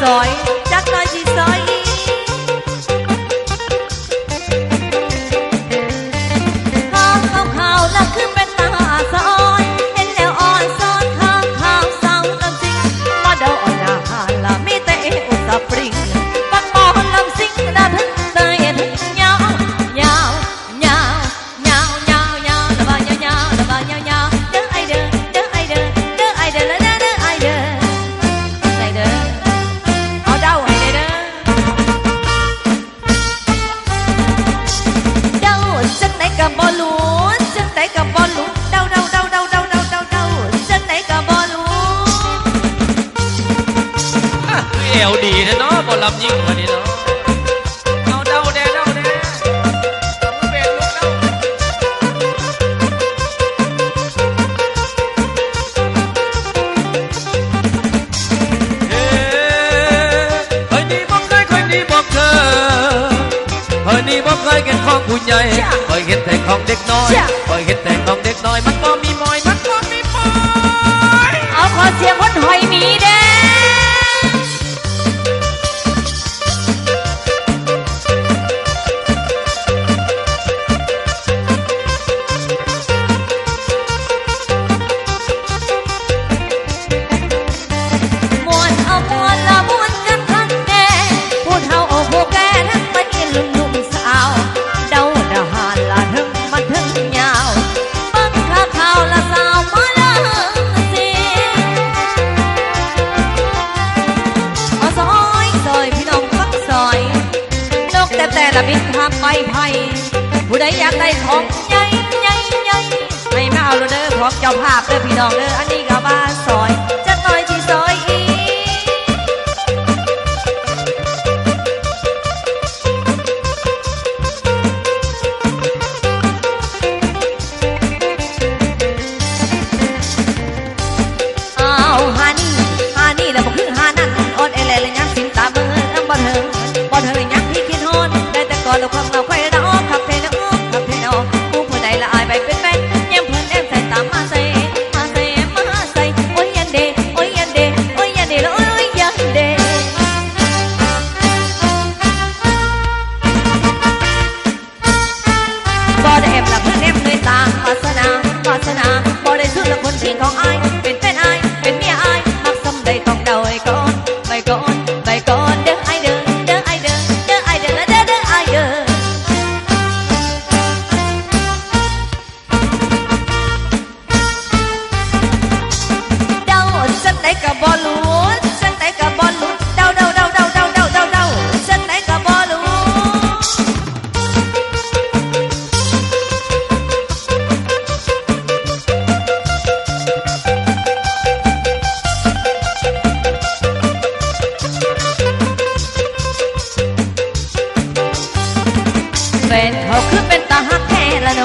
giỏi แถวดีนะเนาะบอลลบยิ่งกว่านี้เนาะเอาเดาแดเดาแดเอามือเบนลุกเดาเฮ้เฮ้นี่บ่เคยคยนี่บ่เเฮ้ยนี่บ่เคยเห็นของผู้ใหญ่เคยเห็นแต่ของเด็กน้อย ละบินข้ามไปไผ่ผู้ใดอยากได้ของใหญ่ใหญ่ใหญ่ไม่มาเอาเด้อพร้อมเจ้าภาพเด้อพี่น้องเด้ออันนี้ก็ บ่ได้แอบหลักคนแนบด้วยตาวาสนาวาสนาบ่ได้ซื้อหลักคนที่ของอายเป็นแฟนอายเป็นเมียอายมักซ้ำใดต้องเดาไอ้ก่อนไว้ก่อน เขาคือเป็นตาฮักแท้ละโน